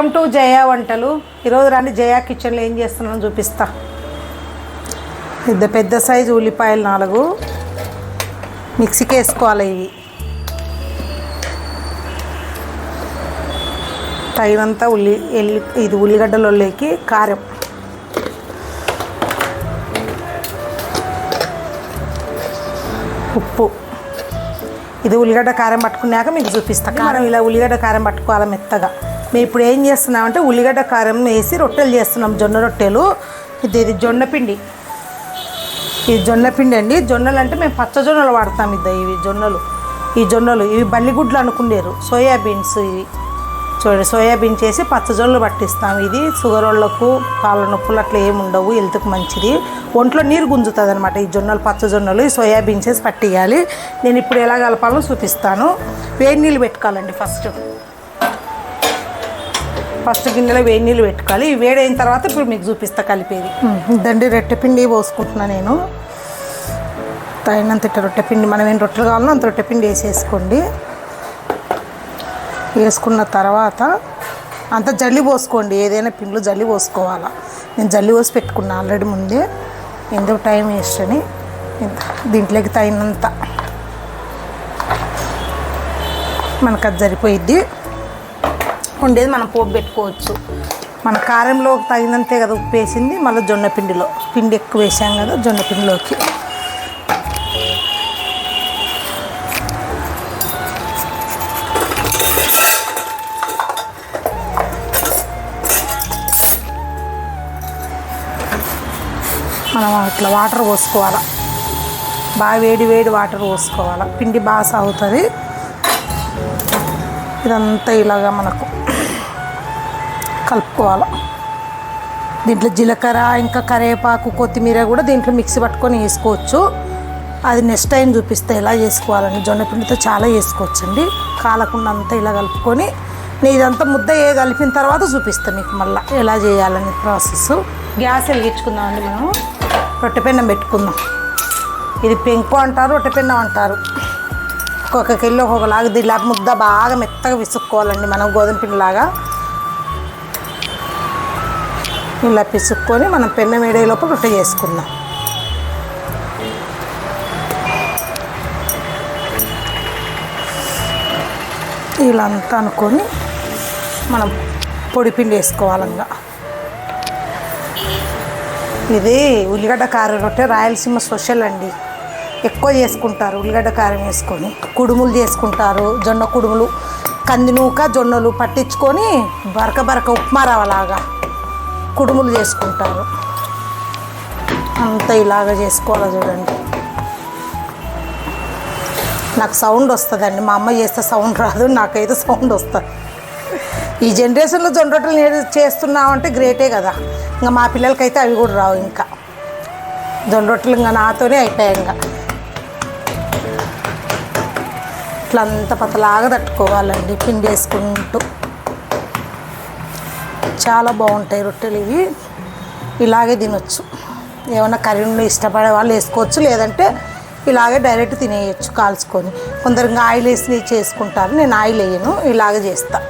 Welcome to జయా వంటలు. ఈరోజు రాని జయా కిచెన్లో ఏం చేస్తున్నాను చూపిస్తా. పెద్ద పెద్ద సైజు ఉల్లిపాయలు నాలుగు. మిక్సీకి వేసుకోవాలి ఇవి. తగినంత ఉల్లి ఎల్లి ఇది ఉల్లిగడ్డలలోకి కారం. ఉప్పు. ఇది ఉల్లిగడ్డ కారం పట్టుకున్నాక మీకు చూపిస్తాను మనం ఇలా ఉల్లిగడ్డ కారం పట్టుకోవాలి మెత్తగా. మేము ఇప్పుడు ఏం చేస్తున్నామంటే ఉల్లిగడ్డ కారం వేసి రొట్టెలు చేస్తున్నాం జొన్న రొట్టెలు. ఇది ఇది జొన్న పిండి. ఇది జొన్న పిండి అండి. జొన్నలు అంటే మేము పచ్చ జొన్నలు వాడతాం ఇద్ద ఇవి జొన్నలు. ఈ జొన్నలు ఇవి బల్లిగుడ్లు అనుకునేరు సోయాబీన్స్ ఇవి. చూడండి సోయాబీన్ చేసి పచ్చజొన్నలు పట్టిస్తాం. ఇది షుగర్ వాళ్ళకు కాళ్ళ నొప్పులు అట్లా ఏమి ఉండవు హెల్త్కి మంచిది. ఒంట్లో నీరు గుంజుతుంది అనమాట ఈ జొన్నలు పచ్చజొన్నలు ఈ సోయాబీన్స్ వేసి పట్టియాలి. నేను ఇప్పుడు ఎలా కలపాలో చూపిస్తాను. వేడి నీళ్ళు పెట్టుకోవాలండి ఫస్ట్. ఫస్ట్ గిన్నెలో వేడి నీళ్ళు పెట్టుకోవాలి. వేడైన తర్వాత ఇప్పుడు మీకు చూపిస్తా కలిపేది. దండి రొట్టె పిండి పోసుకుంటున్నా నేను. తగినంత ఇట్ట రొట్టె పిండి మనం ఏం రొట్టెలు కావాలో అంత రొట్టె పిండి వేసేసుకోండి. వేసుకున్న తర్వాత అంత జల్లి పోసుకోండి. ఏదైనా పిండిలో జల్లి పోసుకోవాలా. నేను జల్లి పోసి పెట్టుకున్నా ఆల్రెడీ ముందే. ఎందుకు టైం వేస్ట్ అని దీంట్లోకి తగినంత. మనకు అది సరిపోయిద్ది. ఉండేది మనం పోపు పెట్టుకోవచ్చు. మన కారంలో తగినంతే కదా ఉప్పు వేసింది మళ్ళీ జొన్న పిండిలో. పిండి ఎక్కువ వేసాం కదా జొన్న పిండిలోకి. మనం అట్లా వాటర్ పోసుకోవాలా. బాగా వేడి వేడి వాటర్ పోసుకోవాలా. పిండి బాగా సాగుతుంది. ఇదంతా ఇలాగా మనకు. కలుపుకోవాలి. దీంట్లో జీలకర్ర ఇంకా కరివేపాకు కొత్తిమీర కూడా దీంట్లో మిక్సీ పట్టుకొని వేసుకోవచ్చు. అది నెక్స్ట్ టైం చూపిస్తే ఎలా చేసుకోవాలని జొన్న పిండితో చాలా చేసుకోవచ్చు అండి కాలకుండా అంతా ఇలా కలుపుకొని నేను ఇదంతా ముద్ద ఏ కలిపిన తర్వాత చూపిస్తాను మీకు మళ్ళీ ఎలా చేయాలని ప్రాసెస్. గ్యాస్ వెలిగించుకుందామండి మనం. రొట్టె పెన్నం పెట్టుకుందాం. ఇది పెంకు అంటారు రొట్టె పెన్నం అంటారు. ఒక్కొక్క కిలో ఒక్కొక్కలాగా దీనిలా ముద్ద బాగా మెత్తగా విసుక్కోవాలండి మనం గోధుమ పిండిలాగా. ఇలా పిసుక్కొని మనం పెన్న వేడే లోపల రొట్టె చేసుకుందాం. ఇలా అంతా అనుకొని మనం పొడి పిండి వేసుకోవాలంగా ఇది ఉల్లిగడ్డ కారం రొట్టె రాయలసీమ స్పెషల్ అండి. ఎక్కువ చేసుకుంటారు ఉల్లిగడ్డ కారం వేసుకొని. కుడుములు చేసుకుంటారు జొన్న కుడుములు కంది నూక జొన్నలు పట్టించుకొని బరక బరక ఉప్మా రావలాగా కుడుములు చేసుకుంటారు. అంత ఇలాగ చేసుకోవాలి చూడండి. నాకు సౌండ్ వస్తుందండి. మా అమ్మ చేస్తే సౌండ్ రాదు నాకైతే సౌండ్ వస్తుంది. ఈ జనరేషన్లో జొన్న రొట్టెలు నేను చేస్తున్నామంటే గ్రేటే కదా. ఇంకా మా పిల్లలకైతే అవి కూడా రావు ఇంకా. జొన్న రొట్టెలు ఇంకా నాతోనే అయిపోయాయి ఇంకా. ఇట్లా అంత పతలాగా తట్టుకోవాలండి పిండి వేసుకుంటూ చాలా బాగుంటాయి రొట్టెలు ఇవి. ఇలాగే తినొచ్చు. ఏమైనా కర్రీలు ఇష్టపడే వాళ్ళు వేసుకోవచ్చు లేదంటే ఇలాగే డైరెక్ట్ తినేయచ్చు కాల్చుకొని. కొందరు ఇంకా ఆయిల్ వేసి చేసుకుంటారు నేను ఆయిల్ వేయను ఇలాగే చేస్తా.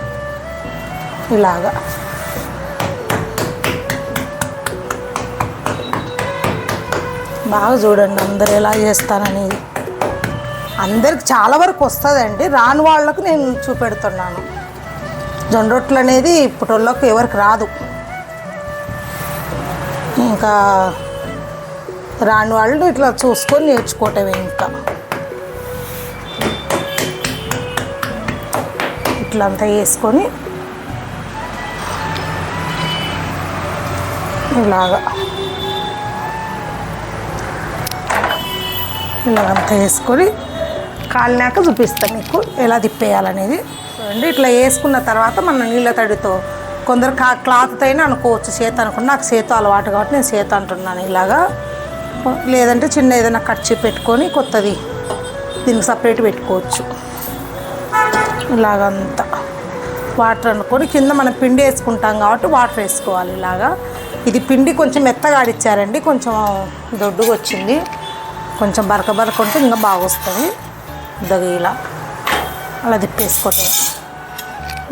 ఇలాగా. బాగా చూడండి అందరు ఎలా చేస్తాననేది అందరికి చాలా వరకు వస్తుందండి. రాని వాళ్ళకు నేను చూపెడుతున్నాను. జొన్న రొట్టెలు అనేది ఇప్పటిలోకి ఎవరికి రాదు. ఇంకా రాని వాళ్ళు ఇట్లా చూసుకొని నేర్చుకోవటమే ఇంకా. ఇట్లా అంతా వేసుకొని ఇలాగా ఇలాగంతా వేసుకొని కాలినాక చూపిస్తాను మీకు ఎలా తిప్పేయాలనేది. చూడండి ఇట్లా వేసుకున్న తర్వాత మనం నీళ్ళ తడితో కొందరు కా క్లాత్తో అయినా అనుకోవచ్చు చేత అనుకున్నా. నాకు చేత అలవాటు కాబట్టి నేను చేత అంటున్నాను ఇలాగా. లేదంటే చిన్న ఏదైనా కట్ చేసి పెట్టుకొని కొత్తది దీనికి సపరేట్ పెట్టుకోవచ్చు. ఇలాగంతా. వాటర్ అనుకొని కింద మనం పిండి వేసుకుంటాం కాబట్టి వాటర్ వేసుకోవాలి ఇలాగా. ఇది పిండి కొంచెం మెత్తగా ఆడిచ్చారండి కొంచెం దొడ్డుగా వచ్చింది. కొంచెం బరక బరక ఉంటే ఇంకా బాగా వస్తుంది దగి ఇలా అలా తిప్పేసుకోవటం.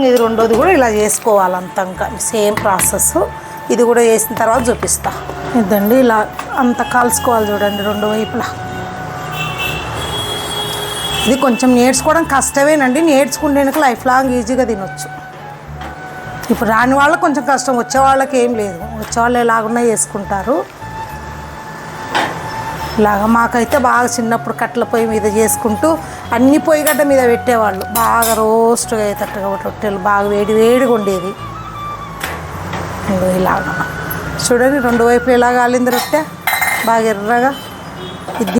ఇది రెండోది కూడా ఇలా చేసుకోవాలంత ఇంకా సేమ్ ప్రాసెస్. ఇది కూడా చేసిన తర్వాత చూపిస్తా. ఇదండి ఇలా అంత కాల్చుకోవాలి చూడండి రెండు వైపులా. ఇది కొంచెం నేర్చుకోవడం కష్టమేనండి. నేర్చుకుంటేనక లైఫ్ లాంగ్ ఈజీగా తినొచ్చు. ఇప్పుడు రాని వాళ్ళకి కొంచెం కష్టం. వచ్చే వాళ్ళకి ఏం లేదు. వచ్చేవాళ్ళు ఎలాగున్నా చేసుకుంటారు ఇలాగ మాకైతే బాగా చిన్నప్పుడు కట్టెల పొయ్యి మీద చేసుకుంటూ అన్ని పొయ్యి గడ్డ మీద పెట్టేవాళ్ళు. బాగా రోస్ట్గా అయ్యేటట్టుగా రొట్టెలు బాగా వేడి వేడిగా ఉండేది ఇలాగ చూడండి రెండు వైపులు ఎలా కాలింది రొట్టె. బాగా ఎర్రగా. ఇది